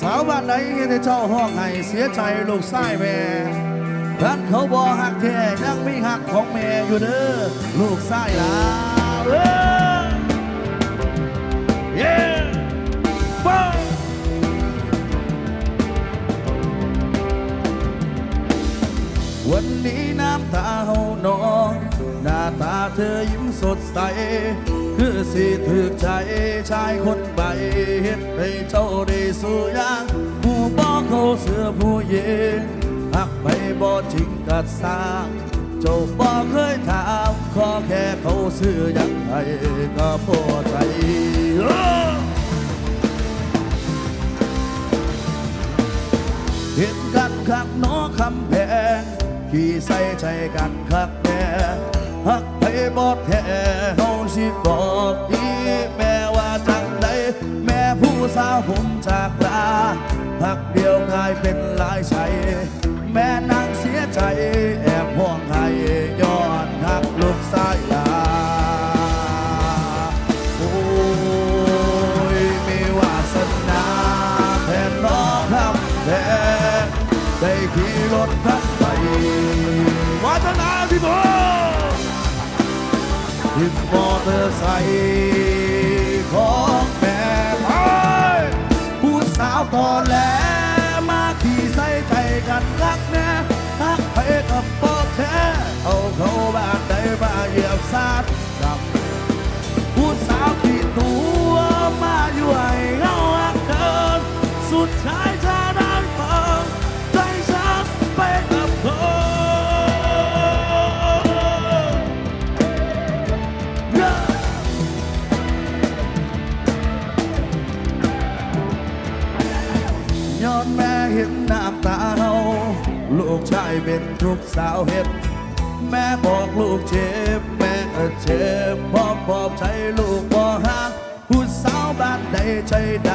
สาวบ้านไหนเห็นแต่เจ้าห้องให้เสียใจลูกไส้แม่ท่านเขาบอหักแท้ยังมีหักของแม่อยู่เด้อลูกไส้ลาเอ้เย้บ้าวันนี้น้ำตาเฮานองหน้าตา เธอยิ้มสดใส คือสิถือใจชายคนใบเฮ็ดให้เจ้าได้สู้อยางผู้บอกเขาเสือผู้เย็นหักไปบ่จริงกัดสร้างเจ้าบอกเคยถามขอแค่เขาเสือยังไงก็พอใจเห็นกันคักหนอคำแพงขี่ใส่ใจกันคักแน่หัก ไปบอดแท้เฮาสิบอกดีแม่ว่าจังใดแม่ผู้สาวผมจากลาหักเดียวกลายเป็นหลายชัยแม่นางเสียใจแอบห่วงให้ย้อนหักลูกสายลาโอ้ยมีวาสนาแทนน้องคำแทนได้ขี่รถทักไปวาสนาพี่บทิมมอ เตอ ย้อนแม่เห็นน้ำตาเฮาลูกชายเป็นทุกสาวเห็ด แม่บอกลูกเจ็บ แม่ก็เจ็บพอปอบใจลูกบ่หักผู้สาวบ้านใดใจด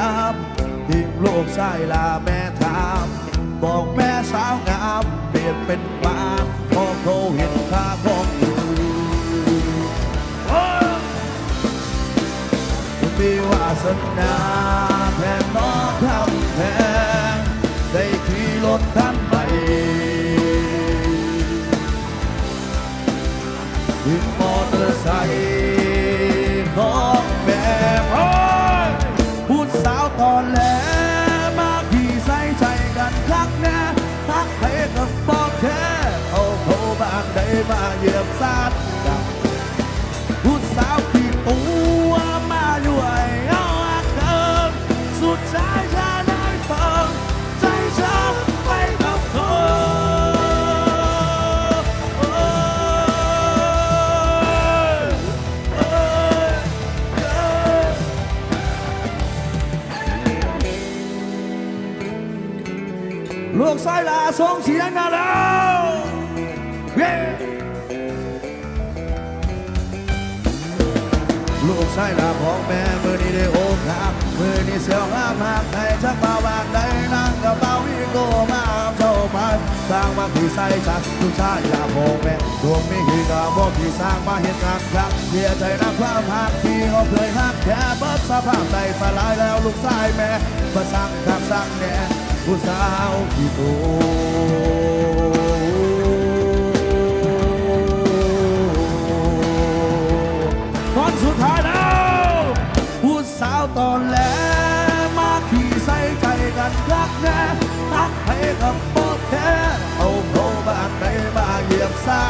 ำทิ้งลูกชายลาแม่ถามบอกแม่สาวงามเปลี่ยนเป็นบานพอเขาเห็นค่าของอยู่โอ้ยมีวาสนาแทนน้อง ขึ้นมอเตอร์ไซค์ของแม่พ่อยพูดสาวตอนแหลมาขี่ใส่ใจกันคักแน่ทักให้กับบอกแค่เอาเขาบานได้มาเหยียบซา ลูกสายลาส่งเสียงนะแล้วเย้ลูกชายลาของแม่มือนี้ได้โอกหักมือนี้เสียวห้ามหักให้ชักเบาบางได้นั่งกับเบาวิโกมาเจ้ามาสร้างมาขี่ใส่ชักลูกชายลาของแม่ดวงมีขี่กับบอกที่สร้างมาเห็นหักครั้งเสียใจนะความหักที่เขาเคยหักแค่เบิดสภาพใจสลายแล้วลูกชายแม่มาสั่งขับสั่งแน่ ผู้สาวที่โตตอนสุดท้ายแล้ว ผู้สาวตอนแหลมาขี่ใส่ใจกันรักแน่ทักให้กับโป๊แท้เอาโผบ้านไปมาเหยียบสา